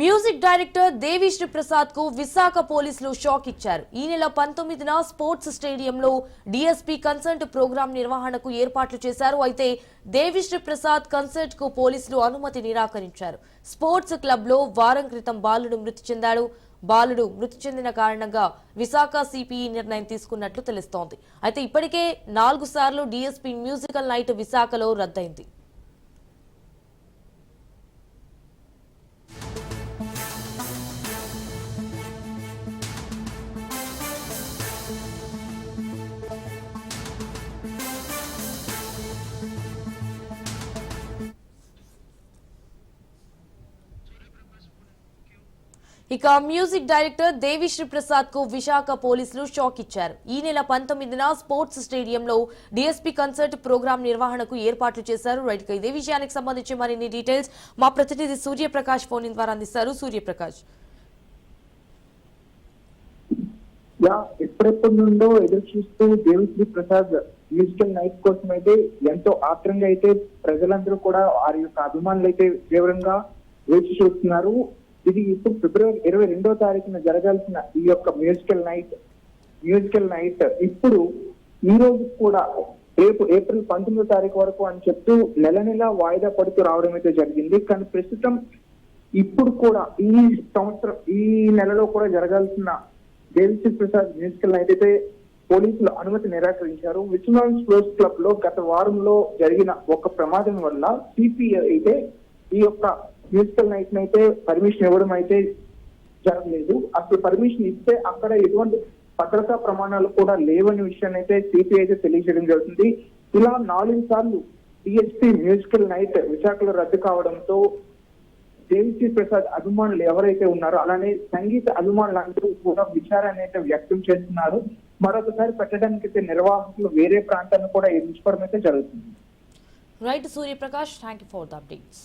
Music director Devi Sri ప్రసాద్కు విశాఖ పోలీసులు shock ఇచ్చారు. ఈ నెల పంతొమ్మిదిన స్పోర్ట్స్ స్టేడియంలో డిఎస్పీ కన్సర్ట్ ప్రోగ్రాం నిర్వహణకు ఏర్పాట్లు చేశారు. అయితే దేవిశ్రీ ప్రసాద్ కన్సర్ట్కు పోలీసులు అనుమతి నిరాకరించారు. స్పోర్ట్స్ క్లబ్లో వారం క్రితం బాలుడు మృతి చెందాడు. బాలుడు మృతి చెందిన కారణంగా విశాఖ సిపిఈ నిర్ణయం తీసుకున్నట్లు తెలుస్తోంది. అయితే ఇప్పటికే నాలుగు సార్లు డిఎస్పీ మ్యూజికల్ నైట్ విశాఖలో రద్దయింది. ఇక మ్యూజిక్ డైరెక్టర్ దేవిశ్రీ ప్రసాద్కు విశాఖ పోలీసులు షాక్ ఇచ్చారు. ఈ నెల పంతొమ్మిదిన స్పోర్ట్స్ స్టేడియంలో డిఎస్పీ కన్సర్ట్ ప్రోగ్రాం నిర్వహణకు ఏర్పాట్లు చేశారు. రైట్ ఇదే విషయానికి సంబంధించి మరిన్ని డీటెయిల్స్ మా ప్రతినిధి సూర్యప్రకాష్ ఫోన్ ద్వారా అందిస్తారు. సూర్యప్రకాష్. యా ఎప్పుడెప్పటి నుండో ఎదురు చూస్తూ దేవిశ్రీ ప్రసాద్ మ్యూజికల్ నైట్ కోసం అయితే ఎంతో ఆత్రంగా అయితే ప్రజలందరూ కూడా వారి యొక్క అభిమానులు అయితే తీవ్రంగా వేచి చూస్తున్నారు. ఇది ఇప్పుడు ఫిబ్రవరి ఇరవై రెండో తారీఖున జరగాల్సిన ఈ యొక్క మ్యూజికల్ నైట్ మ్యూజికల్ నైట్ ఇప్పుడు ఈ రోజు కూడా రేపు ఏప్రిల్ పంతొమ్మిదో తారీఖు వరకు అని చెప్తూ నెల నెల వాయిదా పడుతూ రావడం అయితే జరిగింది. కానీ ప్రస్తుతం ఇప్పుడు కూడా ఈ సంవత్సరం ఈ నెలలో కూడా జరగాల్సిన దేవిశ్రీ ప్రసాద్ మ్యూజికల్ నైట్ అయితే పోలీసులు అనుమతి నిరాకరించారు. విశ్వనాథ్ స్పోర్ట్స్ క్లబ్లో గత వారంలో జరిగిన ఒక ప్రమాదం వల్ల సిపిఐ అయితే ఈ యొక్క మ్యూజికల్ నైట్ అయితే పర్మిషన్ ఇవ్వడం అయితే జరగలేదు. అసలు పర్మిషన్ ఇస్తే అక్కడ ఎటువంటి భద్రతా ప్రమాణాలు కూడా లేవని విషయాన్ని అయితే సిపిఐ అయితే తెలియజేయడం జరుగుతుంది. ఇలా నాలుగు సార్లు డిఎస్పీ మ్యూజికల్ నైట్ విశాఖలో రద్దు కావడంతో దేవిశ్రీ ప్రసాద్ అభిమానులు ఎవరైతే ఉన్నారో అలానే సంగీత అభిమానులు అందరూ కూడా విచారాన్ని అయితే వ్యక్తం చేస్తున్నారు. మరొకసారి పెట్టడానికి అయితే నిర్వాహకులు వేరే ప్రాంతాన్ని కూడా ఎంచుకోవడం అయితే జరుగుతుంది. Right Suryaprakash thank you for the updates